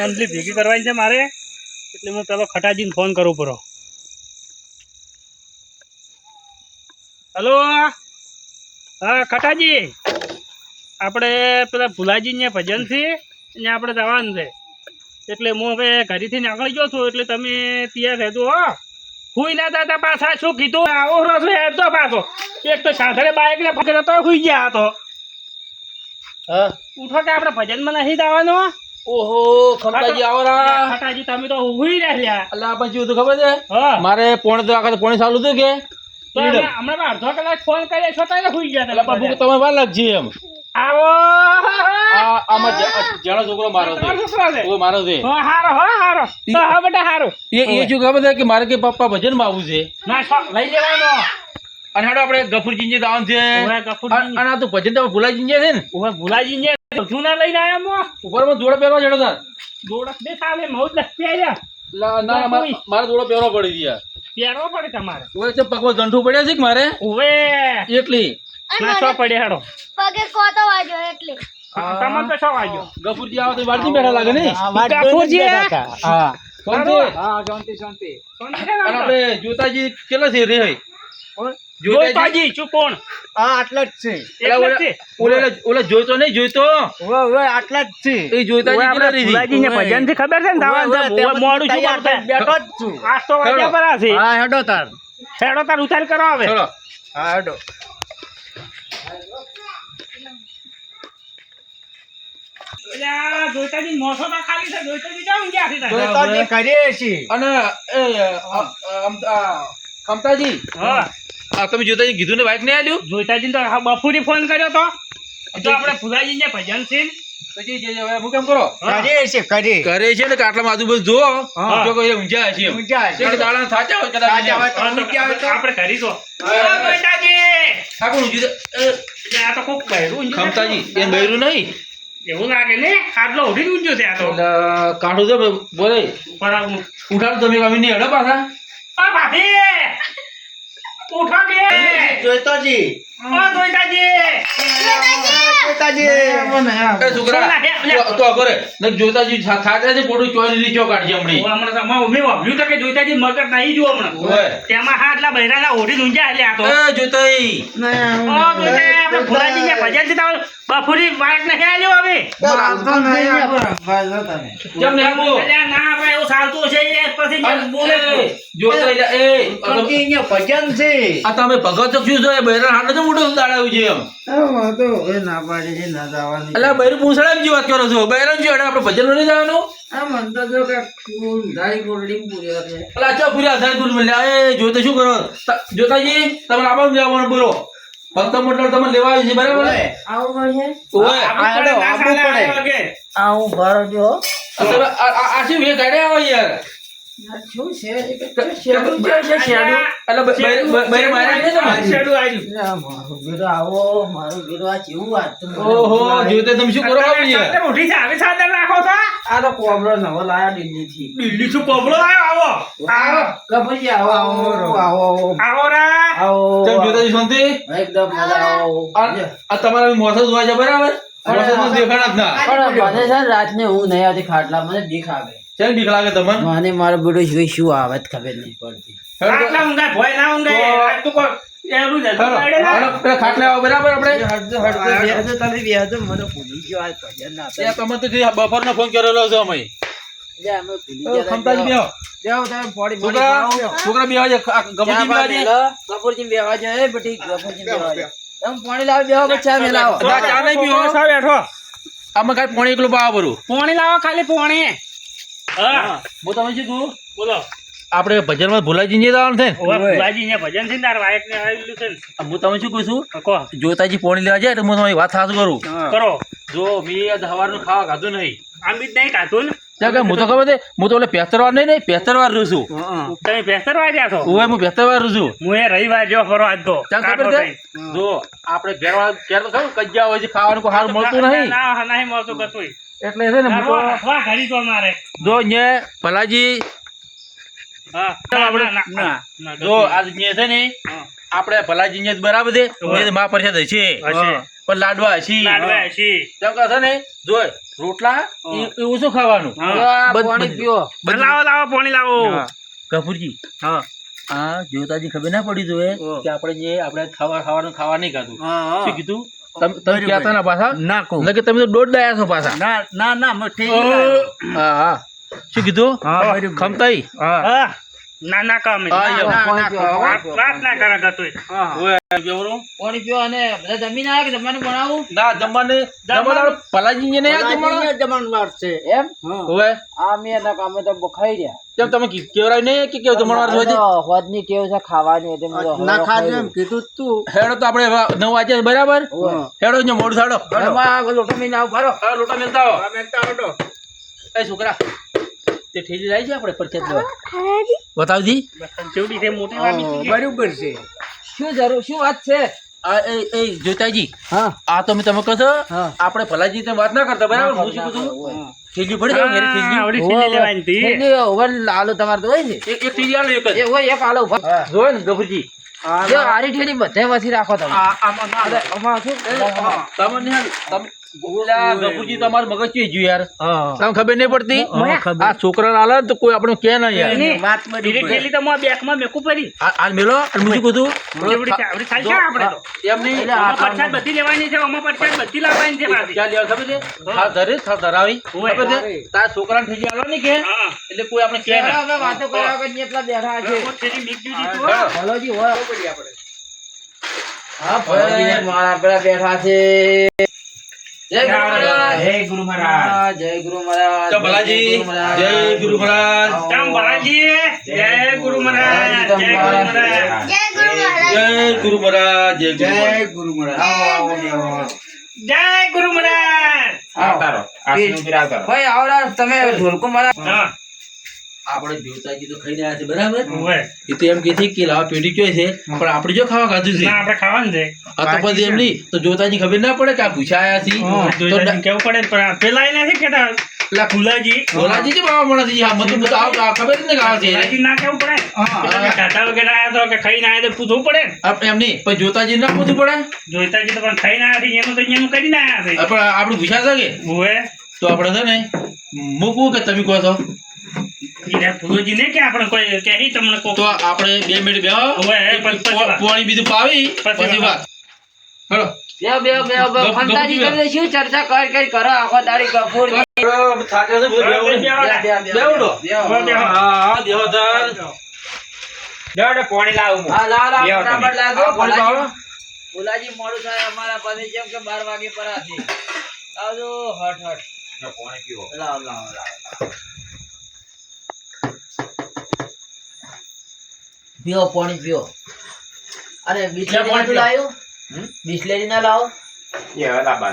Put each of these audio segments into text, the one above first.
Monthly ભેગી કરવાની છે મારે. એટલે હું પેલો ખટાજીને ફોન કરું પરો હલો? હા ખટાજી. આપણે પેલા ભુલાજીને ભજન છે ને આપણે જવાનું છે. એટલે હું હવે ઘરેથી નીકળી ગયો છું એટલે તમે ત્યાં રહેજો હો. હુઈ ના દાદા પાછા શું કીધું? આવો રસ હેડતો પાછો. એક તો સાંભળે બાઇક ને પકડતો હુઈ ગયા તો. હા. ઉઠો કે આપણે ભજનમાં નથી જવાનું? ઓહો ખમતાજી આવો રા. ખટાજી તમે તો હુઈ રહ્યા અલ્લા આપણે શું હતું ખબર છે? મારે પોણે તો આખા પોણે ચાલુ હતું કે? તો અમે હમણાં અડધો કલાક ફોન કરીએ છો તો હુઈ ગયા એટલે તમે તમે વાર લાગશે એમ. આવો. આમાં જ- છોકરો મારો છે. છે? ઓ મારો છે. હો, હારો હો હારો. તો હા બેટા હારો. એ એ શું ખબર છે કે મારે કે પપ્પા ભજનમાં આવવું છે? ના લઈ લેવાનો. અને હેડો આપણે ગફુરજીને જવાનું છે. અને ગફુરજી અને આ તો ભજન તો ભુલાજીને છે ને. ઓવે ભુલાજી ને જૂના લઈને આયા મો? ઉપરમાં જોડો પહેરવા જડો સર જોડો બે સાલે મૌજ લખી આયા ના ના મારે- પડી ગયા પહેરવો પડે તમારે. ઓય છે પગમાં ગંઠું પડ્યા છે કે મારે? ઓવે એટલી. ના છો પડે હાડો. પગે કોતો વાગ્યો એટલે. તમને તો શું વાગ્યો? ગફુરજી આવે તો વાડજી બેઠા લાગે ને ગફુરજી હા? શાંતિ? શાંતિ છે આપણે? આપણે જોતાજી કેટલા છે? રે જોઈતાજી શું કોણ? હા આટલા જ છે. પેલા એટલે જ ઓલા- છે. ઓલા ઓલા જોઈતો નહીં જોઈતો? ઓવે ઓવે આટલા જ છે. એ જોઈતાજી કેટલા રહી ભુલાજીને ઓવે. ભજનથી ખબર છે ને ઓવે, દાવા ઓવે, તેમાં મોડું શું તૈયાર બેઠો જ છું. આજ તો વાગ્યા પર છે. હા હેડો તાર. હેડો તાર ઉતાર કરો હવે. ચલો. હા હેડો. જોઈતાજી મોસો છે જોઈતાજી ક્યાં ઊંઘ્યા છે તો તારે? તો અમે કરીએ છીએ અને એ આ- આમ- આ ખમતાજી. હા. આ તમે જોતાજી કીધું ને બાઈક નહીં આલ્યું? જોઈતાજી તો બફુરી ફોન કર્યો તો. તો આપણે ભુલાજીને ભજન છે ને. પછી જે હું કેમ કરો? હા. કરીએ છીએ કરીએ છે ને કે આટલા આજુબાજુ જો હા. કોઈ ઊંઝા હશે ઊંઝા હશે. દાડા થાચા હોય કદાચ તો તો તો. આપણે કરી દો હા. હા, આ કોણ ઊંઝું છે? આ તો કોક બહેરું ખમતાજી એ બૈરું નહીં. એવું લાગે ને? આટલો ઉઠી ઊંઘ્યો છે તો. કાઢું છે બોલે. ઉપર આવું. તમે કમી નહીં હડો પાછા. ભાભી! ઉઠો કે જોઈતોજી. ઓ જોઈતાજી જોઈતાજી છોકરા તો- તો ને જોતાજી થા- છે પોટું ચોઈ લીધી કાઢજે હમણી. હમણાં તો મેં મેં તો કે જોઈતાજી મગર નહીં જો હમણાં. તેમાં હા આટલા ઓઢી ઊંઘ્યા એટલે આ તો. એ જોતાઈ ઓ જોઈતા આપણે ભુલાજીને ભજનથી તાવ બફુરી વાટ ને આવ્યો હવે કેમ નહીં આવો? અલ્યા ના આપણે એવું ચાલતું છે એ પછી બોલે જો એ, ભજન છે. આ તમે ભગત તો શું છો એ બૈરા હાટલે તો મોટું દાડાયું છે એમ. ના પાડી છે ના જવાની. એટલે બૈરું પૂછડા વાત કરો છો બૈરા જો હેડે આપણે ભજન નહીં જવાનું? તો છે. એ શું કરો? જોતા જોતાજી તમે લાવવાનું જવાનું બોલો. ભક્ત મંડળ તમે લેવા આવી છે બરાબર? આવું પડશે ઓય. આબુ પડે. આવું ભરો જો આ શું એ કાઢ્યા આવો યાર? તમારે? શેડું આવ્યું. મારું બેટો આવો મારું બેટો આ કેવું વાત તો મને ઓહો બોલાય. જોતે તમે શું કરો આવો યાર ચાદર ઉઠી છે, આવી ચાદર રાખો છો? આ તો કોબળો નવો લાયા દિલ્હી થી દિલ્હી શું પબળો આવ્યો? આવો. આવો. કપડી આવો આવો આવો આવો રા. આવો તમે જોતાજી શાંતિ એકદમ મજા આવો આ આ તમારા મોસા જોવા છે બરાબર મોસા દેખાણા જ ના પણ મને છે ને રાતને હું નહીં આવતી ખાટલા મને બીક ચેક બીક લાગે તમને? મને મારો બેટો શું શું આવે ખબર નહીં પડતી. આટલા ઊંઘાય, ભોય ના ઊંઘાય. તું હેલો, કાઢે ના. હેલો, પેલા ખાટલે આવો બરાબર આપણે? હળજો હળજો તમે બેહજો મને ભૂલી ગયો આ ભજન ના તમે તો જે બપોરનો ફોન કરેલો છે અમે. અમે છોકરા બેહવા છે કપૂરજી બેહવા જાય બટી કપૂરજી બેહવા જાય તમે પાણી લાવી બેહો કે ચા મેલાવો ચા નહીં પીવો બેઠો. આમાં કાંઈ પોણી એકલું પાવા ભરું પોણી લાવો ખાલી પોણી. હા. હું. તમે શું બોલો. આપણે ભજનમાં ભુલાજી ને જવાનું છે ભુલાજી ને ભજન છે તાર વાઈફ ને આવેલું છે હું તમે શું કહું છું? કહો. જોતાજી પોણી લેવા જાય તો હું તમારી વાત સાચું કરું. કરો. જો મેં સવારનું ખાવા ખાધું નહીં. આમ બી જ નહીં ખાધું ને. ત્યાં હું તો ખબર છે હું તો ઓલે પેસ્તરવાર નહીં નહીં પેસ્તરવાર રહું છું. તમે ભેંસર વાગ્યા છો? હું હું પેસ્તરવાર રહું છું. હું એ રવિવાર જેવો ફરવા આજ તો. ત્યાં ખબર છે? જો આપણે ઘેર ઘેર તો ખબર કજ્જા હોય છે ખાવાનું કોઈ સારું મળતું નહીં. ના, નહીં મળતું કશું. એટલે છે ને તો ઘડી તો મારે. જો અહીંયા ભલાજી જો કશું છે ને આપણે ભલાજી અહીંયા બરાબર છે. અહીંયા જ મહાપરિષદ હશે. હશે. પણ લાડવા હશી. લાડવા હશી. તેમ કહે છે ને જોય રોટલા એ- એ ખાવાનું? પાણી પીઓ. લાવો લાવો પાણી લાવો. ગફુરજી હા. આ જોતાજી ખબર ના પડી હા. કે આપણે જે આપણે ખાવા ખાવાનું ખાવા નહીં ખાધું. શું કીધું? તમે તમે હતા ના પાછા? ના કહું. એટલે કે તમે તો દોઢ દયા છો પાછા. ના ના ના મેં હા હા. શું કીધું? હા, ખમતાઈ? હા. હા. ના ના કામ. વાત ના કરે ગતુંય. પાણી પીઓ અને બધા જમીન આવે કે જમવાનું બનાવું? ના જમવાને જમવાને પલાજી ને યાદ જમવાના? છે. એમ? ઓય, આ મેં એના કામે તો ખાઈ રહ્યા. કેમ તમે કી- કેવડાવ્યું નહીં કે કેવું જમણવાર હોય છે? હોદની કેવું છે ખાવાની એટલે ના ખાજે એમ કીધું તું. હેડો તો આપણે હવે નવ વાગ્યા બરાબર. હેડો ને મોડું સાડો. લોટો મીન આવું ભરો હા લોટા મેલતા આવો. એ છોકરા. તે ઠેલી લાવી છે આપણે પરચેત લેવા બતાવજી. ચેવડી છે મોટી બરોબર છે. શું જરૂર શું વાત છે? આ એ એ જોતાજી. હા. આ તો મેં તમે કહો આપણે ભલાજી તમે વાત ના કરતા બરાબર? હું શું કહું ઠેલી પડી જાવ ઘરે ઠેલી આવડી ઠેલી લેવાની હતી. થેલી ઓવર આલુ તમારે તો હોય ને. એક એક ઠેલી આલો એક જ. એ હોય એક આલુ ઊભા. ને ગભરજી. જો આરી ઠેલી બધે માંથી રાખો તમે. આમાં શું? તમે તમે ઓલા ગભુરજી મગજ ચેઈ ગયું યાર. તમને ખબર નહીં પડતી? આ છોકરાને આલે તો કોઈ આપણે કે ના યાર. વાત ધીરે બરોબર ઠેલી તો મોં પડી. આ આ મેલો? અને? ચેવડી છે, આવડી ખાઈ છે આપણે તો. એમ નહીં. આ પરસાદ બધી લેવાની છે આમાં પરસાદ બધી લાવવાની છે પાછી. ક્યાં લેવા ખબર છે? થાળ ધરે થાળ ધરાવી. ખબર છે? તાર છોકરાને ઠેલી આલો ને કે? એટલે કોઈ આપણે કે ના હવે વાતો કરવા વગર એટલા બેઠા છે. આમાં ઠેલી દીધી તું. ભલોજી હોય હા ભાઈ મારા પેલા બેઠા છે. જય ગુરુ મહારાજ હે ગુરુ મહારાજ જય ગુરુ મહારાજ જય ગુરુ મહારાજ રામ બાલાજી જય ગુરુ મહારાજ જય ગુરુ મહારાજ જય ગુરુ મહારાજ જય ગુરુ મહારાજ જય ગુરુ મહારાજ. ગુરુ મહારાજ જય ગુરુ ભાઈ આવડા તમે ઢોલકો મારા હા આપણે જોતાજી તો ખાઈને આવ્યા છે બરાબર? એ તો એમ કે છે કે લાવા પેઢી કયો છે પણ આપણે જો ખાવા ખાધું છે. ના આપણે ખાવાનું છે. આ તો પછી એમ નહીં તો જોતાજી ખબર ના પડે કે આ પૂછા છે? તો કેવું પડે. પણ પેલા એ નથી કેતા પેલા ફુલાજી ભોલાજી જે બાબા મોણાજી હા મતું મતું આવ આ ખબર જ ને કે આવે છે. ના કેવું પડે? હા. કે આયા તો કે ખાઈને આયા તો પૂછવું પડે. આપણે એમની એમ નહીં પણ જોતાજી ના પૂછવું પડે? જોતાજી તો પણ ખાઈને આયા છે એનું તો એનું કરીને આયા છે. પણ આપણે પૂછા છે કે? તો આપણે છે ને મૂકવું કે તમે કહો છો? ઈ રે ફુલોજી ને કે આપણે કોઈ કે તમને કોક તો આપણે બે મિનિટ બેહો ઓય, એ પછી- પછી વાત. પાણી બીજું પાવી પછી પછી વાત હેલો બે બે બે બે ગપ- તમે શું ચર્ચા કરી કરી કરો આખો દાડી કપૂર થાકે છે બધું બેહવું ને. બેહવું તો. ઓય, બેહો. હા હા દેવો તાર હા લાવ લાવ બેહો તમે. ફટાફટ લાવ દો હા, પાણી ભલાજી. પાવો. મોડું થાય અમારા પાસે જેમ કે બાર વાગે પર આવજો હટ હટ હટ લાવ લાવ લાવ પીઓ પાણી પીઓ. અરે બિસ્લેરી પાણી લાવ્યો. બિસ્લેરી ના લાવો.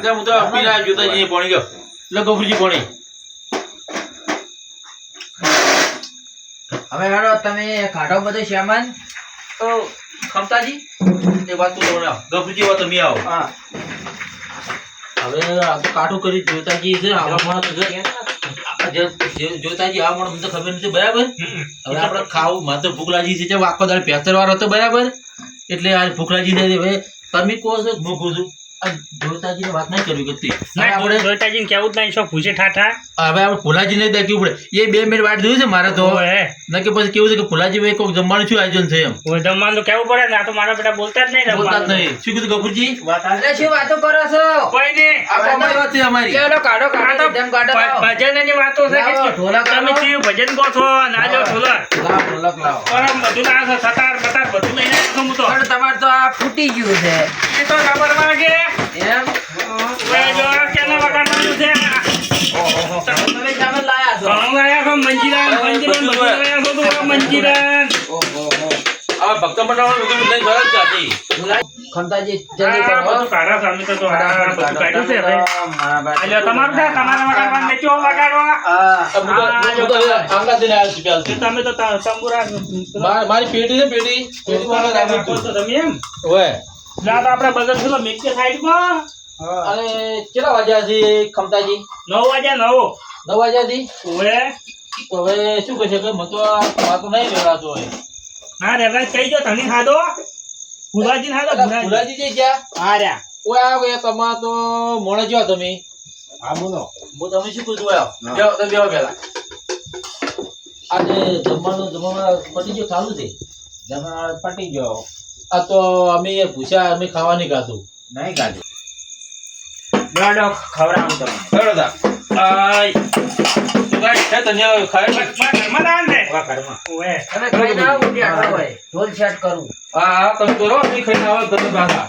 જા, હું તો પીલા જોતાજી પાણી ગયો લો ગફુરજી પાણી. હવે હેડો તમે કાઢો બધો સામાન. તો ખમતાજી એ વાત તો આવો. ગફુરજી વાત તમે આવો. હા. હવે આ તો કાઠું કરી જોતાજી છે આપણા માણસ છે. જોતાજી આ મને તો ખબર નથી બરાબર? હવે આપણે ખાવું મારે તો ભૂખ લાગી છે આખો પેતર પેસર વાળો હતો બરાબર? એટલે આ ભૂખ લાગી છે હવે તમે કહો છો ભૂખું છું જોતાજીને વાત નહીં કરવી ગતી આપણે જોઈતાજીને કેવું જ નહીં શું પૂછે ઠાઠા? હવે આપણે ભુલાજીને દેખ્યું પડે. એ બે મિનિટ વાટ જોયું છે મારે તો. ના કે પછી કેવું છે કે ભુલાજી ભાઈ જમવાનું શું આયોજન છે એમ? જમવાનું તો કેવું પડે ને આ તો મારા બેટા બોલતા જ નહીં બોલતા જ. નહીં. શું કીધું ગફુરજી એટલે શું વાતો કરો છો? કોઈ નહીં. આ અમારી વાત છે અમારી. ચલો કાઢો કાઢો તો કાઢો લાવો. ભ- વાતો છે કે લાવો, તમે લાવો. ભજન કો છો ના જો ઢોલક. લાવો, ઢોલક લાવો. પરમ બધું ના સતાર બતાર બધું લઈને હું તો. પણ તમારે તો આ ફૂટી ગયું છે. એ તો ખબર મંજીરાન બધું આયા છો તું આ મંજીરાન આ ભક્ત મંડળ બધું નહીં ખબર જ કાઢી. જલ્દી કરો બધું કાઢો છો, તો તો આ બધું કાઢ્યું છે હવે. મારા ભાઈ. તમારું છે તમારા ને ચો હા. તમે તો તંબુરા પેટી છે પેટી રાખું રાખો છું. તો તમે એમ ઓય. ના તો આપણે બગલ પેલો મિક્સર સાઈડમાં અને કેટલા વાગ્યા છે ખમતાજી નવ વાગ્યા નવ નવ વાગ્યા થી ઓએ તો હવે શું કહે છે કે વાતો નહીં વેરાતો હોય. હા રેવરાજ કહી જો તને ખાધો ફુલાજી ખાધો ફુલાજી જે ગયા? હા રહ્યા ઓય તો મોડે જો તમે. હા બોલો. હું તમે શું કીધું આવો જાઓ તમે પહેલા. આજે જમવાનું જમવાનું પટી ગયું ચાલુ છે? જમા પટી ગયો. આ તો અમે પૂછ્યા અમે ખાવાની ખાધું. નહીં ખાધું. ખવડાવું તમને. હેડો તા આય કાંઈ છે તને ખાય ઘરમાં લાવો ને. હવે ઘરમાં. મોટી હોય ઢોલ સેટ કરું. હા હા તમે તો રહો નહીં ખાઈને આવો તમે પાછા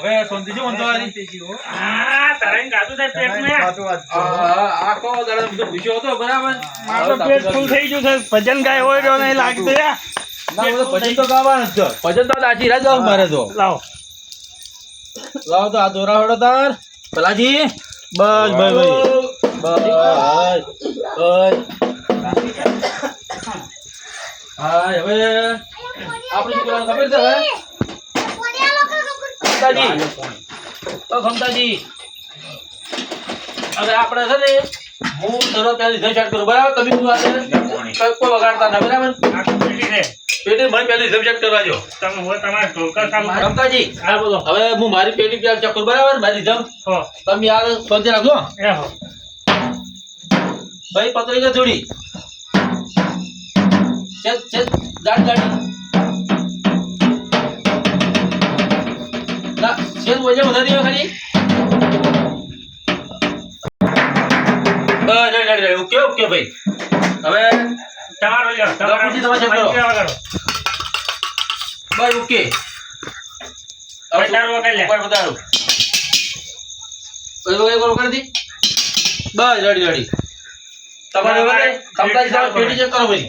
હવે શાંતિ જો મને આ, તરાઈને ગાધું છે. પેટમાં. આ- આ- આખો દાડો બધો ભૂસ્યો હતો બરાબર. મારું પેટ ફૂલ થઈ ગયું છે. ભજન ગાય હોય રહ્યો નહીં લાગતું. ભજન તો ગાવાનું જ ભજન તો દાચી રાજ મારે તો. લાવો. લાવો તો આ દોરા હળો તાર. પલાજી બસ ભાઈ. બસ બસ. હા. હવે આપણે શું કરવાનું ખબર છે હવે? ખમતાજી. ખમતાજી હવે આપણે છે ને હું તરત પહેલી રીધમ સ્ટાર્ટ કરું. બરાબર? તમે શું વાત કોઈ કોઈ વગાડતા ના બરાબર? આ પેટી મને પહેલી રીધમ સ્ટાર્ટ કરવા દો. તમે હોય તમારે ઢોલકા ખમતાજી હા બોલો. હવે હું મારી પેટી પ્યાર ચેક કરું બરાબર? મારી રીધમ. તમે યાદ સ્વચ્છ રાખજો એ ભાઈ પકડી જોડી. થોડી ચેક ચેક ગાડી ગાડી દેવા ખાલી. રેડી ઓકે ઓકે ભાઈ. હવે તમારો લ્યો. તમારો બસ ઓકે ભાઈ, તારું વગાડી લે. ઉપર વધારો. કોઈ વગર કરો કરી દી. બસ રેડી રેડી. તમારે હવે કમતાજી સાહેબ પેટી ચેક કરો ભાઈ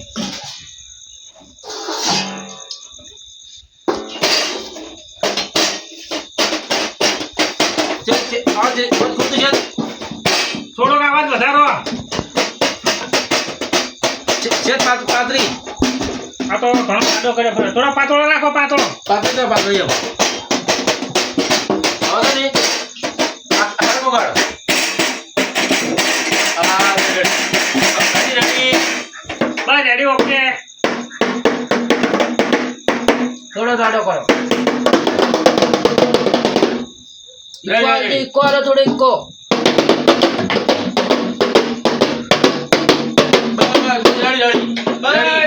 આ તો ઘણો પાતળો કર્યો પણ થોડો પાતળો રાખો પાતળો. પાતળો પાતળો રેડી ઓકે થોડો દાડો કરો. ઇક્કો હાલો થોડો બસ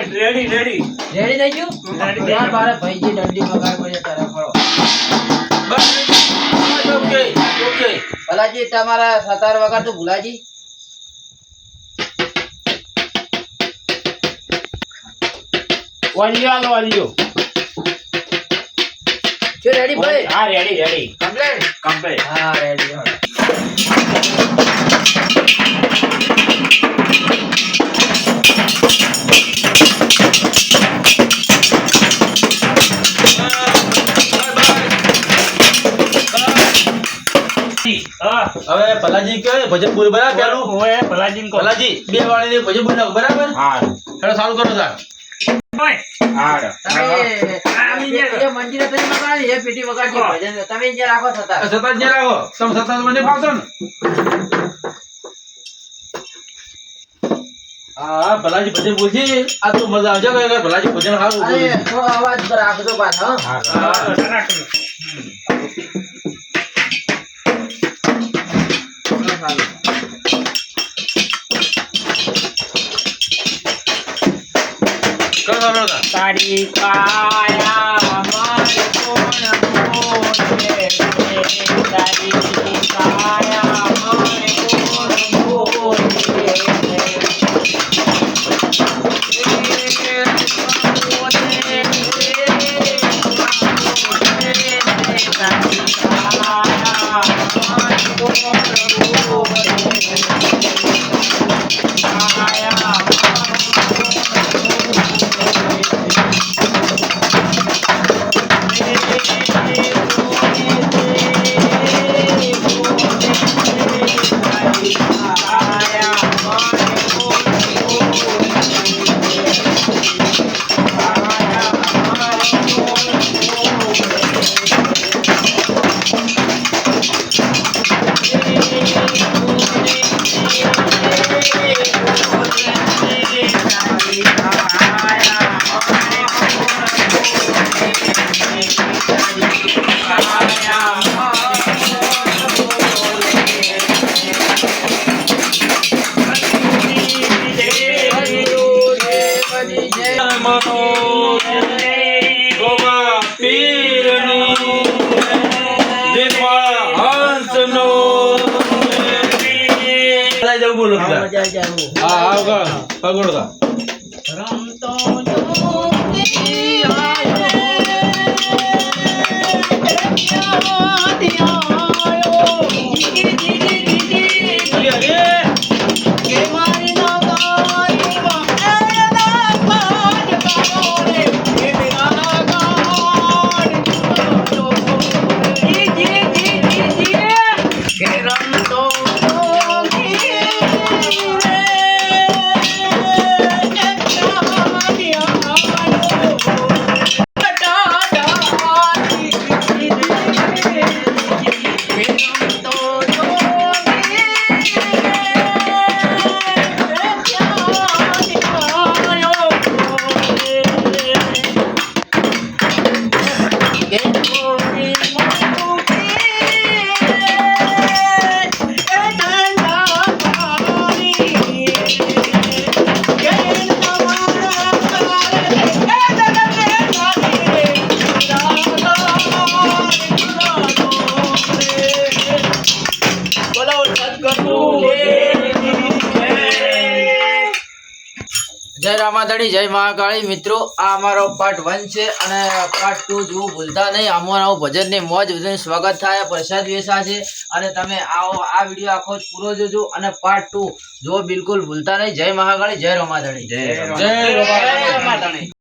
રેડી રેડી રેડી થઈ ગયું? રેડી થઈ યાર ગયું. મારે ભાઈજી દંડી મગાવી પડે તારે ફળો. ભલાજી તમારા સતાર વગર તો ભુલાજી. વાલીઓ આલો વાલીઓ જો રેડી ભાઈ? હા રેડી રેડી કમ્પ્લેટ કમ્પ્લેટ હા રેડી હવે પલાજી કે ભજન બોલ બરાબર પેલું ભલાજીને કહો. ભલાજી બે વાળી ભજન બોલ નાખો બરાબર? હા હેડો ચાલુ કરો ને. હા ભલાજી ભજન આ તો મજા આવજો ભલાજી ભજન. થોડો અવાજ પર રાખજો પાછો ચાલો તાર. તારી કાયા મારી કોણ બોલે તારી કાયા મારી કોણ બોલે બોલો હા હા પગોડ કા રમતો જોગી જય જય મહાકાળી. મિત્રો આ અમારો પાર્ટ વન છે અને પાર્ટ ટુ જોવું ભૂલતા નહીં. અમારા આવું ભજનની મોજ બધાને સ્વાગત થાય. પ્રસાદ વેસા છે. અને તમે આવો આ વીડિયો આખો જ પૂરો જોજો. અને પાર્ટ ટુ જો બિલકુલ ભૂલતા નહીં. જય મહાકાળી જય રામાધણી. જય રમાધણી.